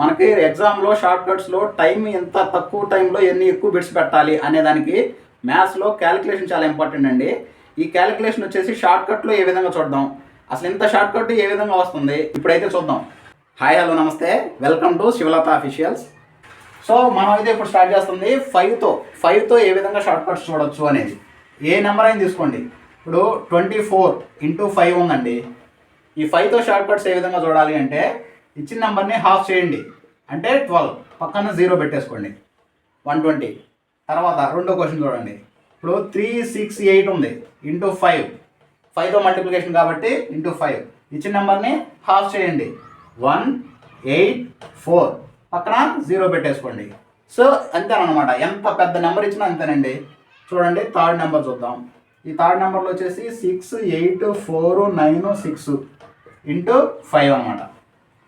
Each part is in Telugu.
మనకి ఎగ్జామ్లో షార్ట్ కట్స్లో టైం ఎంత తక్కువ టైంలో ఎన్ని ఎక్కువ బిట్స్ పెట్టాలి అనే దానికి మ్యాథ్స్లో క్యాలిక్యులేషన్ చాలా ఇంపార్టెంట్ అండి. ఈ క్యాలిక్యులేషన్ వచ్చేసి షార్ట్ కట్లో ఏ విధంగా చూద్దాం? అసలు ఇంత షార్ట్ కట్ ఏ విధంగా వస్తుంది? ఇప్పుడైతే చూద్దాం. హాయ్ హలో నమస్తే. Welcome to Shivalatha officials so మనం అయితే ఇప్పుడు స్టార్ట్ చేస్తుంది ఫైవ్తో ఫైవ్తో ఏ విధంగా షార్ట్ కట్స్ చూడొచ్చు అనేది. ఏ నెంబర్ అయినా తీసుకోండి. ఇప్పుడు ట్వంటీ ఫోర్ ఇంటూ ఫైవ్ ఉందండి. ఈ ఫైవ్తో షార్ట్ కట్స్ ఏ విధంగా చూడాలి అంటే ఇచ్చిన నెంబర్ని హాఫ్ చేయండి. అంటే ట్వెల్వ్ పక్కన జీరో పెట్టేసుకోండి. వన్ ట్వంటీ తర్వాత రెండో క్వశ్చన్ చూడండి. ఇప్పుడు త్రీ సిక్స్ ఎయిట్ ఉంది. ఇంటూ ఫైవ్ ఫైవ్తో మల్టిప్లికేషన్ కాబట్టి ఇంటూ ఫైవ్ ఇచ్చిన నెంబర్ని హాఫ్ చేయండి. వన్ ఎయిట్ ఫోర్ పక్కన జీరో పెట్టేసుకోండి. సో అంతేనమాట ఎంత పెద్ద నెంబర్ ఇచ్చినా అంతేనండి. చూడండి థర్డ్ నెంబర్ చూద్దాం. ఈ థర్డ్ నెంబర్లో వచ్చేసి six eight four nine six into five అనమాట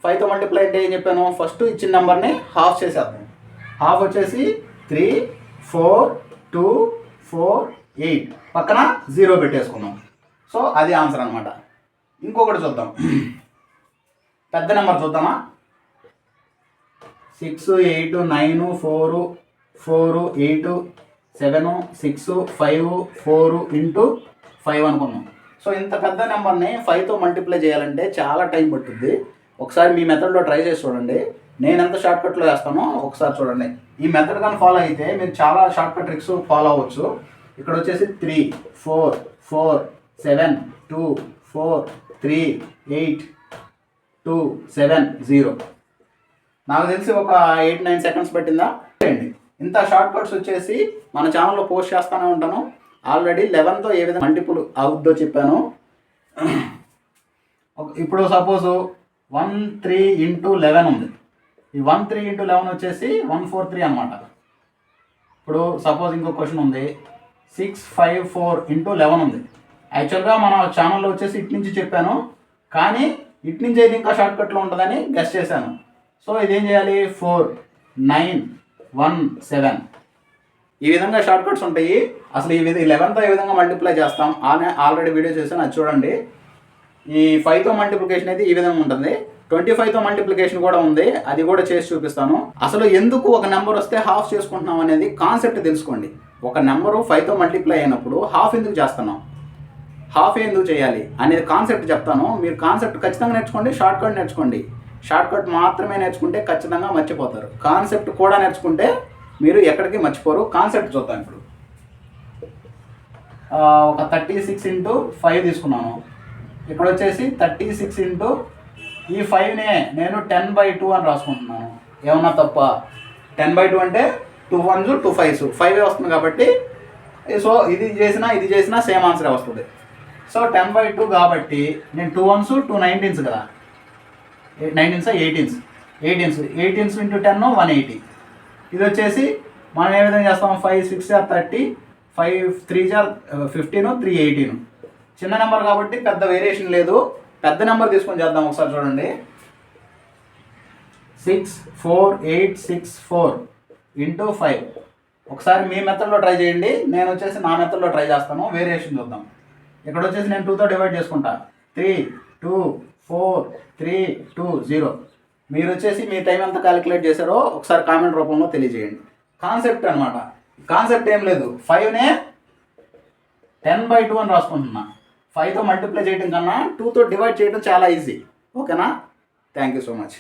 ఫైవ్తో మల్టిప్లై అంటే ఏం చెప్పాను? ఫస్ట్ ఇచ్చిన నెంబర్ని హాఫ్ చేసేద్దాం. హాఫ్ వచ్చేసి three four two four eight పక్కన జీరో పెట్టేసుకున్నాం సో అది ఆన్సర్ అనమాట ఇంకొకటి చూద్దాం. పెద్ద నెంబర్ చూద్దామా? Six eight nine four four eight seven six five four into five అనుకున్నాం. సో ఇంత పెద్ద నెంబర్ని ఫైవ్తో మల్టిప్లై చేయాలంటే చాలా టైం పట్టుద్ది. ఒకసారి మీ మెథడ్లో ట్రై చేసి చూడండి. నేను ఎంత షార్ట్కట్లో వేస్తానో ఒకసారి చూడండి. ఈ మెథడ్ కానీ ఫాలో అయితే మీరు చాలా షార్ట్కట్ ట్రిక్స్ ఫాలో అవ్వచ్చు. ఇక్కడ వచ్చేసి three four four seven two four three eight two seven zero. నాకు తెలిసి ఒక ఎయిట్ నైన్ సెకండ్స్ పట్టిందా? చేయండి. ఇంత షార్ట్ కట్స్ వచ్చేసి మన ఛానల్లో పోస్ట్ చేస్తూనే ఉంటాను. ఆల్రెడీ లెవెన్తో ఏ విధంగా మల్టిపుల్ అవుద్దో చెప్పాను. ఇప్పుడు suppose one three into eleven ఉంది. ఈ వన్ త్రీ ఇంటూ లెవెన్ వచ్చేసి వన్ ఫోర్ త్రీ అనమాట ఇప్పుడు సపోజ్ ఇంకో క్వశ్చన్ ఉంది. Six five four into eleven ఉంది. యాక్చువల్గా మన ఛానల్లో వచ్చేసి ఇటు నుంచి చెప్పాను. కానీ ఇటు నుంచి అయితే ఇంకా షార్ట్కట్లో ఉంటుందని గెస్ట్ చేశాను. సో ఇదేం చేయాలి? ఫోర్ నైన్ వన్ సెవెన్ ఈ విధంగా షార్ట్కట్స్ ఉంటాయి. అసలు ఈ విధంగా లెవెన్తో ఏ విధంగా మల్టిప్లై చేస్తాం. ఆల్రెడీ వీడియో చేశాను. అది చూడండి. ఈ ఫైవ్తో మల్టిప్లికేషన్ అయితే ఈ విధంగా ఉంటుంది. ట్వంటీ ఫైవ్తో మల్టిప్లికేషన్ కూడా ఉంది. అది కూడా చేసి చూపిస్తాను. అసలు ఎందుకు ఒక నెంబర్ వస్తే హాఫ్ చేసుకుంటున్నాం అనేది కాన్సెప్ట్ తెలుసుకోండి. ఒక నెంబరు ఫైవ్తో మల్టిప్లై అయినప్పుడు హాఫ్ ఎందుకు చేస్తున్నాం? హాఫ్ ఎందుకు చేయాలి అనేది కాన్సెప్ట్ చెప్తాను. మీరు కాన్సెప్ట్ ఖచ్చితంగా నేర్చుకోండి షార్ట్ కట్ నేర్చుకోండి. షార్ట్ కట్ మాత్రమే నేర్చుకుంటే ఖచ్చితంగా మర్చిపోతారు. కాన్సెప్ట్ కూడా నేర్చుకుంటే మీరు ఎక్కడికి మర్చిపోరు. కాన్సెప్ట్ చూద్దాం ఇప్పుడు. ఒక థర్టీ సిక్స్ ఇంటూ ఫైవ్ తీసుకున్నాను. ఇప్పుడు వచ్చేసి థర్టీ సిక్స్ ఇంటూ ఈ ఫైవ్నే నేను టెన్ బై టూ అని రాసుకుంటున్నాను. ఏమన్నా తప్ప? టెన్ బై టూ అంటే two ones two fives five వస్తుంది కాబట్టి సో ఇది చేసినా ఇది చేసినా సేమ్ ఆన్సరే వస్తుంది. సో టెన్ బై టూ కాబట్టి నేను టూ వన్స్ టూ నైన్టీన్స్ కదా. Nineteens eighteens eighteens eighteens into ten one eighty ఇది వచ్చేసి మనం ఏ విధంగా చేస్తాం? Five six thirty five three jar fifteen three eighteen చిన్న నెంబర్ కాబట్టి పెద్ద వేరియేషన్ లేదు. పెద్ద నెంబర్ తీసుకొని చేద్దాం ఒకసారి చూడండి. Six four eight six four into five ఒకసారి మీ మెథడ్లో ట్రై చేయండి. నేను వచ్చేసి నా మెథడ్లో ట్రై చేస్తాను. వేరియేషన్ చూద్దాం. ఇక్కడ వచ్చేసి నేను టూతో డివైడ్ చేసుకుంటా. Three two four three two zero మీరు వచ్చేసి మీ టైం ఎంత క్యాలిక్యులేట్ చేశారో ఒకసారి కామెంట్ రూపంలో తెలియజేయండి. కాన్సెప్ట్ అనమాట కాన్సెప్ట్ ఏం లేదు. ఫైవ్నే టెన్ బై టూ అని రాసుకుంటున్నా. ఫైవ్తో మల్టిప్లై చేయడం కన్నా టూతో డివైడ్ చేయడం చాలా ఈజీ ఓకేనా థ్యాంక్ యూ సో మచ్